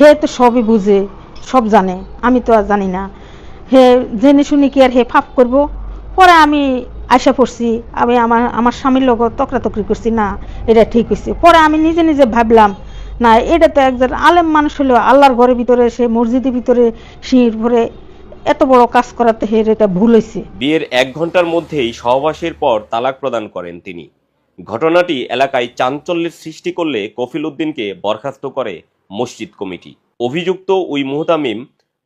হে তো সবই বুঝে, সব জানে, আমি তো আর জানি না। হে জেনে শুনি কি আর হে ফাপ করব? পরে আমি আশা পড়ছি, আমি আমার আমার স্বামীর লগত তকরাতকরি করছি, না, এটা ঠিক হয়েছে পরে আমি নিজে নিজে ভাবলাম, না, এটা তো একজন আলেম মানুষ হলেও আল্লাহর ঘরের ভিতরে, সে মসজিদের ভিতরে, সিঁড়ির ভরে এত বড় কাজ করাতে হের এটা ভুল হয়েছে বিয়ের এক ঘণ্টার মধ্যেই সহবাসের পর তালাক প্রদান করেন তিনি। ঘটনাটি এলাকায় চাঞ্চল্যের সৃষ্টি করলে কফিল উদ্দিনকে বরখাস্ত করে মসজিদ কমিটি। অভিযুক্ত ওই মুহতামিম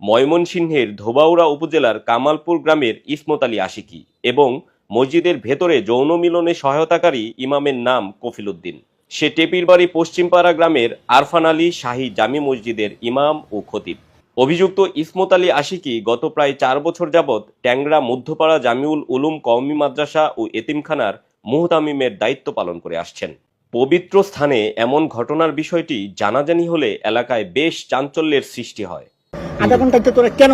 ময়মনসিংহের ধোবাউড়া উপজেলার কামালপুর গ্রামের ইসমত আলী আশিকি এবং মসজিদের ভেতরে যৌন মিলনে সহায়তাকারী ইমামের নাম কফিল উদ্দিন। সে টেপির বাড়ি পশ্চিমপাড়া গ্রামের আরফান আলী শাহী জামি মসজিদের ইমাম ও খতিব। অভিযুক্ত ইসমত আলী আশিকি গত প্রায় চার বছর যাবৎ ট্যাংরা মধ্যপাড়া জামিউল উলুম কওমি মাদ্রাসা ও এতিমখানার মুহতামিমের দায়িত্ব পালন করে আসছেন। পবিত্র স্থানে এমন ঘটনার বিষয়টি জানাজানি হলে এলাকায় বেশ চাঞ্চল্যের সৃষ্টি হয়। আধা ঘন্টাতে তোরা কেন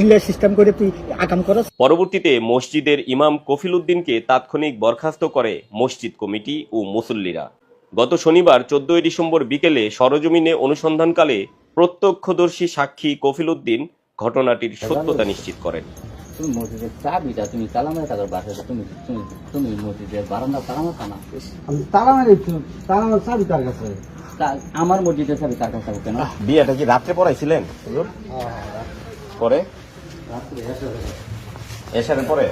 ইংলিশ সিস্টেম করে তুই আকাম করস? পরবর্তীতে মসজিদের ইমাম কফিল উদ্দিনকে তাৎক্ষণিক বরখাস্ত করে মসজিদ কমিটি ও মুসল্লিরা। গত শনিবার চোদ্দই ডিসেম্বর বিকেলে সরজমিনে অনুসন্ধানকালে প্রত্যক্ষদর্শী সাক্ষী কফিল উদ্দিন ঘটনাটির সত্যতা নিশ্চিত করেন। তুমি মসজিদের চাবিটা তুমি তালা মেরে থাকার বাসায় তুমি তুমি তুমি মসজিদের বারান্দা তালা মারতা না। তালা মারি তালা মারি চাবি তার কাছে? আমার মসজিদের চাবি তার কাছে কেন? বিয়েটা কি রাত্রে পড়াইছিলেন? পরে? এসারের পরে?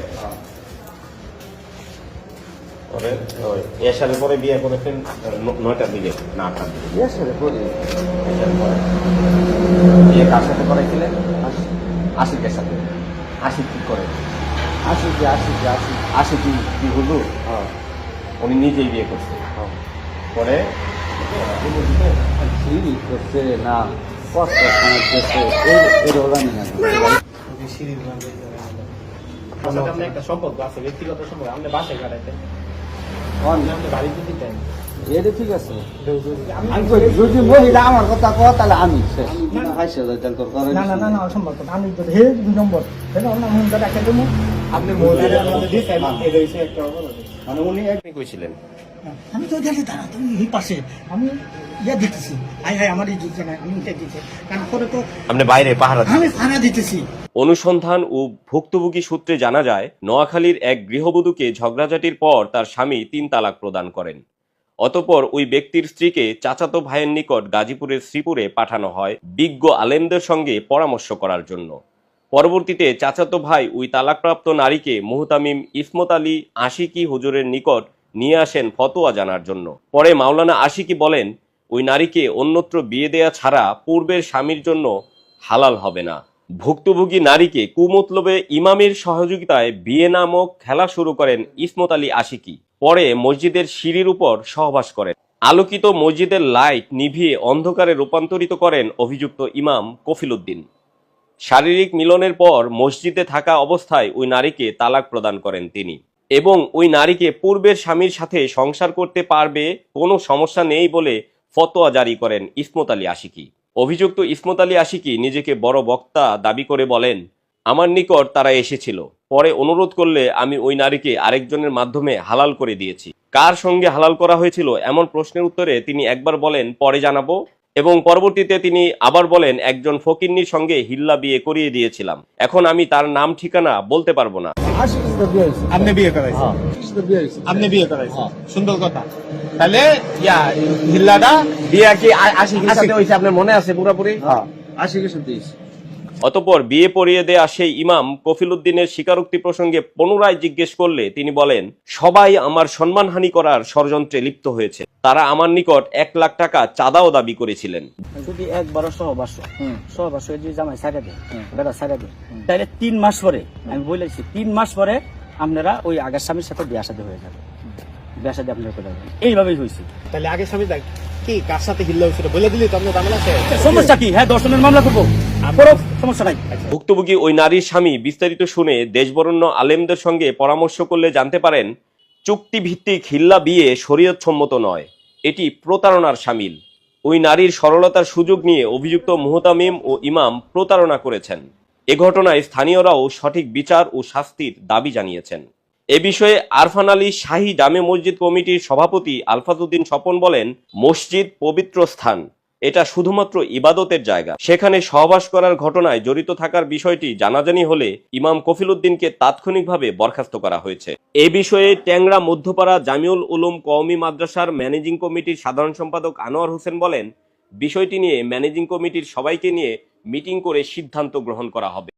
পরে ওই এসারের পরে বিয়ে করেছেন নয়টার দিকে না আটটার দিকে। এসারের পরে? বিয়ে কার সাথে করাইছিলেন? আশিকের সাথে। আশিক কি করে? আসি কি আসি কি আসি আশিক কি কি হলো উনি নিজেই বিয়ে করছে। পরে? সিঁড়ি করছে? না কষ্ট শোনাচ্ছে এই এটা হলো না একটা সম্পর্ক আছে ব্যক্তিগত সম্পর্ক। আমাদের বাসায় কাটাইতে এটা ঠিক আছে। যদি মহিলা আমার কথা কয় তাহলে আমি শেষ। না না না না অসম্ভব আমি হে দুই নম্বর। আপনি মানে উনি একদিন কইছিলেন আমি তো জানি দাঁড়া তুমি এই পাশে আমি ইয়া দিতেছি। হাই হাই আমার এই দিচ্ছে না আমি এটা দিতে। কারণ পরে তো আপনি বাইরে পাহারা আমি ফানা দিতেছি। অনুসন্ধান ও ভুক্তভোগী সূত্রে জানা যায় নোয়াখালীর এক গৃহবধূকে ঝগড়াঝাটির পর তার স্বামী তিন তালাক প্রদান করেন। অতপর ওই ব্যক্তির স্ত্রীকে চাচাতো ভাইয়ের নিকট গাজীপুরের শ্রীপুরে পাঠানো হয় বিজ্ঞ আলেমদের সঙ্গে পরামর্শ করার জন্য। পরবর্তীতে চাচাতো ভাই ওই তালাকপ্রাপ্ত নারীকে মুহতামিম ইসমত আলী আশিকি হুজুরের নিকট নিয়ে আসেন ফতোয়া জানার জন্য। পরে মাওলানা আশিকি বলেন, ওই নারীকে অন্যত্র বিয়ে দেয়া ছাড়া পূর্বের স্বামীর জন্য হালাল হবে না। ভুক্তভোগী নারীকে কুমতলবে ইমামের সহযোগিতায় বিয়ে নামক খেলা শুরু করেন ইসমত আলী আশিকি। পরে মসজিদের সিঁড়ির উপর সহবাস করেন। আলোকিত মসজিদের লাইট নিভিয়ে অন্ধকারে রূপান্তরিত করেন অভিযুক্ত ইমাম কফিল উদ্দিন শারীরিক মিলনের পর মসজিদে থাকা অবস্থায় ওই নারীকে তালাক প্রদান করেন তিনি। এবং ওই নারীকে পূর্বের স্বামীর সাথে সংসার করতে পারবে, কোনো সমস্যা নেই বলে ফতোয়া জারি করেন ইসমত আলী আশিকি। অভিযুক্ত ইসমত আলী আশিকি নিজেকে বড় বক্তা দাবি করে বলেন, আমার নিকট তারা এসেছিল। পরে অনুরোধ করলে আমি ওই নারীকে আরেকজনের মাধ্যমে হালাল করে দিয়েছি। কার সঙ্গে হালাল করা হয়েছিল এমন প্রশ্নের উত্তরে তিনি একবার বলেন, পরে জানাব। এবং পরবর্তীতে তিনি আবার বলেন, একজন ফকিন্নির সঙ্গে হিল্লা বিয়ে করিয়ে দিয়েছিলাম। এখন আমি তার নাম ঠিকানা বলতে পারব না। আপনি বিয়ে করাইছেন। হয়েছে আপনি বিয়ে করাইছেন। সুন্দর কথা। তাহলে ইয়া হিল্লাটা বিয়ে কি আশিকির সাথে হয়েছে আপনার মনে আছে পুরোপুরি? হ্যাঁ। কিছু দিয়েছে অতপর বিয়ে পড়িয়ে দেয়া সেই ইমাম কফিল উদ্দিনের স্বীকারোক্তি প্রসঙ্গে পুনরায় জিজ্ঞেস করলে তিনি বলেন সবাই আমার সম্মানহানি করার ষড়যন্ত্রে লিপ্ত হয়েছে। তারা আমার নিকট এক লাখ টাকা চাঁদাও দাবি করেছিলেন। যদি একবার সহবাস সহবাস যদি জামাই সাইডে দেয় বেড়া সাইডে দেয় তাহলে তিন মাস পরে আমি বলেছি তিন মাস পরে আপনারা ওই আগের স্বামীর সাথে বিয়ে সাথে হয়ে যাবে। বেসা দিয়ে আপনার করে দেবেন। এইভাবেই হয়েছে। তাহলে আগে স্বামী দেখ কি কার সাথে হিল্লা হয়েছিল বলে দিলি তো আপনার ঝামেলা আছে সমস্যা কি? হ্যাঁ দর্শনের মামলা করব। করো সমস্যা নাই। ভুক্তভোগী ওই নারীর স্বামী বিস্তারিত শুনে দেশবরণ্য আলেমদের সঙ্গে পরামর্শ করলে জানতে পারেন চুক্তিভিত্তিক হিল্লা বিয়ে শরীয়তসম্মত নয়। এটি প্রতারণার সামিল। ওই নারীর সরলতার সুযোগ নিয়ে অভিযুক্ত মুহতামিম ও ইমাম প্রতারণা করেছেন। এ ঘটনায় স্থানীয়রাও সঠিক বিচার ও শাস্তির দাবি জানিয়েছেন। এ বিষয়ে আরফান আলী শাহী জামে মসজিদ কমিটির সভাপতি আলফাজউদ্দিন স্বপন বলেন, মসজিদ পবিত্র স্থান। এটা শুধুমাত্র ইবাদতের জায়গা। সেখানে সহবাস করার ঘটনায় জড়িত থাকার বিষয়টি জানাজানি হলে ইমাম কফিলউদ্দিনকে তাৎক্ষণিকভাবে বরখাস্ত করা হয়েছে। এ বিষয়ে ট্যাংরা মধ্যপাড়া জামিউল উলুম কওমি মাদ্রাসার ম্যানেজিং কমিটির সাধারণ সম্পাদক আনোয়ার হোসেন বলেন, বিষয়টি নিয়ে ম্যানেজিং কমিটির সবাইকে নিয়ে মিটিং করে সিদ্ধান্ত গ্রহণ করা হবে।